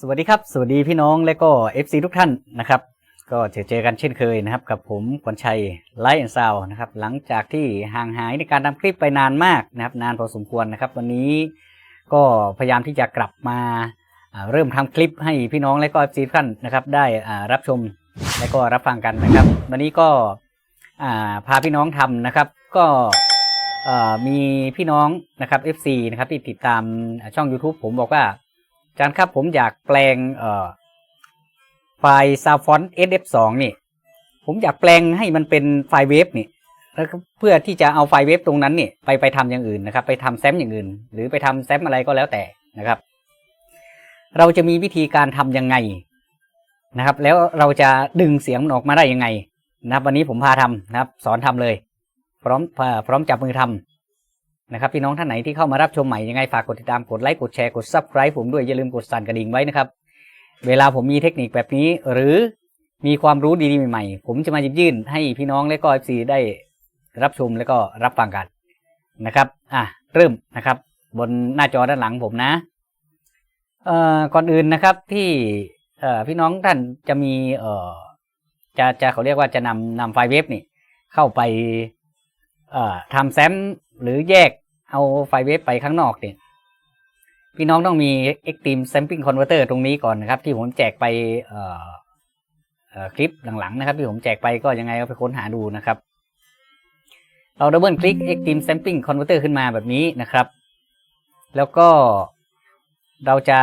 สวัสดีครับ สวัสดีพี่น้องและก็ FC ทุกท่านนะครับ ก็เจอเจอกันเช่นเคยนะครับ กับผมขวัญชัยไลท์แอนซาวนะครับ หลังจากที่ห่างหายในการทำคลิปไปนานมากนะครับ นานพอสมควรนะครับ วันนี้ก็พยายามที่จะกลับมาเริ่มทำคลิปให้พี่น้องและก็ FC ทุกท่านนะครับ ได้อ่ารับชมและก็รับฟังกันนะครับ วันนี้ก็อ่าพาพี่น้องทำนะครับ ก็เอ่อมีพี่น้องนะครับ FC นะครับที่ติดตามช่อง YouTube ผมบอกว่า จารย์ครับผมอยากแปลงเอ่อไฟล์ซาวฟอน SF2 นี่ ผมอยากแปลงให้มันเป็นไฟล์เวฟนี่แล้วเพื่อที่จะเอาไฟล์เวฟตรงนั้นนี่ไปไปทำอย่างอื่นนะครับ ไปทำแซมอย่างอื่น หรือไปทำแซมอะไรก็แล้วแต่นะครับ เราจะมีวิธีการทำยังไงนะครับ แล้วเราจะดึงเสียงมันออกมาได้ยังไงนะครับ วันนี้ผมพาทำนะครับ สอนทำเลย พร้อมพร้อมจับมือทำ นะครับพี่น้องท่านไหนที่เข้ามารับชมใหม่ยังไงฝากกดติดตามกดไลค์กดแชร์กด subscribe ผมด้วยอย่าลืมกดสั่นกระดิ่งไว้นะครับ เวลาผมมีเทคนิคแบบนี้ หรือมีความรู้ดีๆใหม่ๆ ผมจะมาหยิบยื่นให้พี่น้องและก็ FC ได้รับชมและก็รับฟังกันนะครับอะเริ่มนะครับ บนหน้าจอด้านหลังผมนะเอ่อก่อนอื่นนะครับที่เอ่อพี่น้องท่านจะมีเอ่อจะจะเขาเรียกว่าจะนำนำไฟล์เว็บนี่เข้าไปเอ่อทำแซม หรือแยกเอาไฟเวฟไปข้างนอกเนี่ยพี่น้องต้องมี Extreme Sampling Converter ตรงนี้ก่อนนะครับ ที่ผมแจกไปเอ่อคลิปหลังๆนะครับ ที่ผมแจกไปก็ยังไงก็ไปค้นหาดูนะครับ เราดับเบิลคลิก Extreme Sampling Converter ขึ้นมาแบบนี้นะครับ แล้วก็เราจะ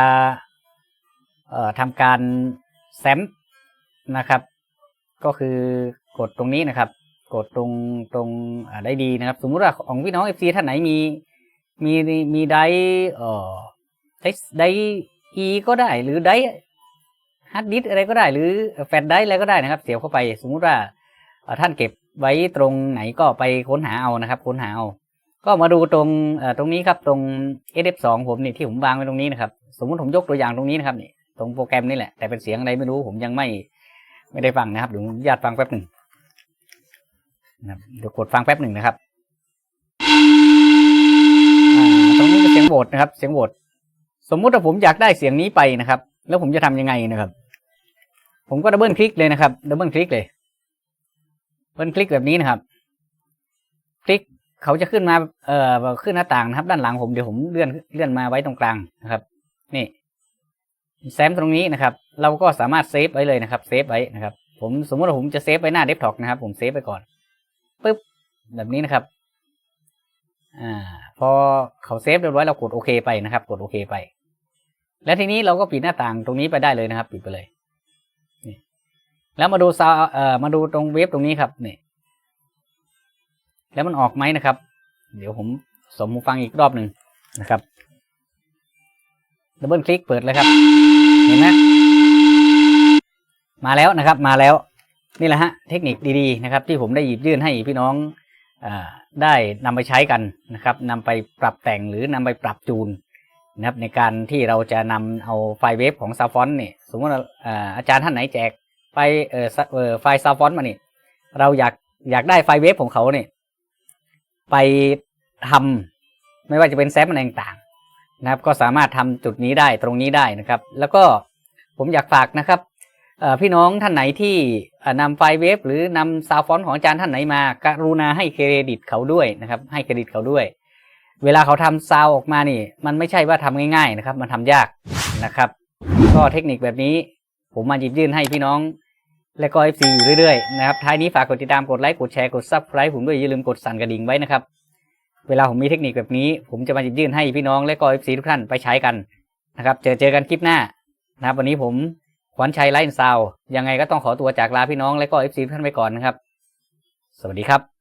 ทำการแซมนะครับ ก็คือกดตรงนี้นะครับ กดตรงตรงได้ดีนะครับ สมมุติว่าของพี่น้องเอฟซีท่านไหนมีมีมีไดเอ่อไดไดอีก็ได้หรือไดฮาร์ดดิสอะไรก็ได้ หรือแฟลชไดอะไรก็ได้นะครับ เสียบเข้าไป สมมุติว่าท่านเก็บไว้ตรงไหนก็ไปค้นหาเอานะครับ ค้นหาเอาก็มาดูตรงตรงนี้ครับตรง SF2 ผมนี่ที่ผมวางไว้ตรงนี้นะครับ สมมุติผมยกตัวอย่างตรงนี้นะครับนี่ตรงโปรแกรมนี่แหละแต่เป็นเสียงอะไรไม่รู้ผมยังไม่ไม่ได้ฟังนะครับเดี๋ยวผมอนุญาตฟังแป๊บหนึ่ง นะเดี๋ยวกดฟังแป๊บหนึ่งนะครับตรงนี้เป็นเสียงโหวตนะครับ เสียงโหวตสมมุติว่าผมอยากได้เสียงนี้ไปนะครับ แล้วผมจะทำยังไงนะครับ ผมก็ดับเบิลคลิกเลยนะครับดับเบิลคลิกเลยเบิลคลิกแบบนี้นะครับ คลิกเขาจะขึ้นมาเอ่อขึ้นหน้าต่างนะครับ ด้านหลังผมเดี๋ยวผมเลื่อนเลื่อนมาไว้ตรงกลางนะครับ นี่แซมตรงนี้นะครับ เราก็สามารถเซฟไว้เลยนะครับเซฟไว้นะครับ ผมสมมติว่าผมจะเซฟไว้หน้าเดสก์ท็อปนะครับ ผมเซฟไปก่อน ปึ๊บแบบนี้นะครับ อ่า พอเขาเซฟเรียบร้อยเรากดโอเคไปนะครับ กดโอเคไป แล้วทีนี้เราก็ปิดหน้าต่างตรงนี้ไปได้เลยนะครับ ปิดไปเลยนี่แล้วมาดูซาวเอ่อมาดูตรงเว็บตรงนี้ครับนี่แล้วมันออกไหมนะครับ เดี๋ยวผมสมหูฟังอีกรอบหนึ่งนะครับดับเบิลคลิกเปิดเลยครับ เห็นไหมมาแล้วนะครับ มาแล้ว นี่แหละฮะเทคนิคดีๆนะครับ ที่ผมได้หยิบยื่นให้พี่น้องอได้นำไปใช้กันนะครับนำไปปรับแต่งหรือนำไปปรับจูนนะครับในการที่เราจะนำเอาไฟล์เวฟของซาฟอนเนี่ยสมมติว่าอาจารย์ท่านไหนแจกไฟไฟล์ซาฟอนมาเนี่ยเราอยากอยากได้ไฟล์เวฟของเขาเนี่ยไปทำไม่ว่าจะเป็นแซมอะไรต่างๆนะครับก็สามารถทำจุดนี้ได้ตรงนี้ได้นะครับ แล้วก็ผมอยากฝากนะครับ พี่น้องท่านไหนที่นำไฟล์เวฟหรือนำซาวฟอนต์ของอาจารย์ท่านไหนมาการุณาให้เครดิตเขาด้วยนะครับ ให้เครดิตเขาด้วย เวลาเขาทำซาวออกมานี่ มันไม่ใช่ว่าทำง่าย ๆ นะครับ มันทำยากนะครับ ก็เทคนิคแบบนี้ ผมมาหยิบยื่นให้พี่น้อง และก็ FC อยู่เรื่อยๆนะครับท้ายนี้ฝากกดติดตามกดไลค์กดแชร์กด subscribe ผมด้วยอย่าลืมกดสั่นกระดิ่งไว้นะครับเวลาผมมีเทคนิคแบบนี้ ผมจะมาหยิบยื่นให้พี่น้องและก็ FC ทุกท่านไปใช้กันนะครับ เจอเจอกันคลิปหน้านะครับ วันนี้ผม ขวัญชัยไลน์ซาวยังไงก็ต้องขอตัวจากลาพี่น้องและก็เอฟซีท่านไปก่อนนะครับ สวัสดีครับ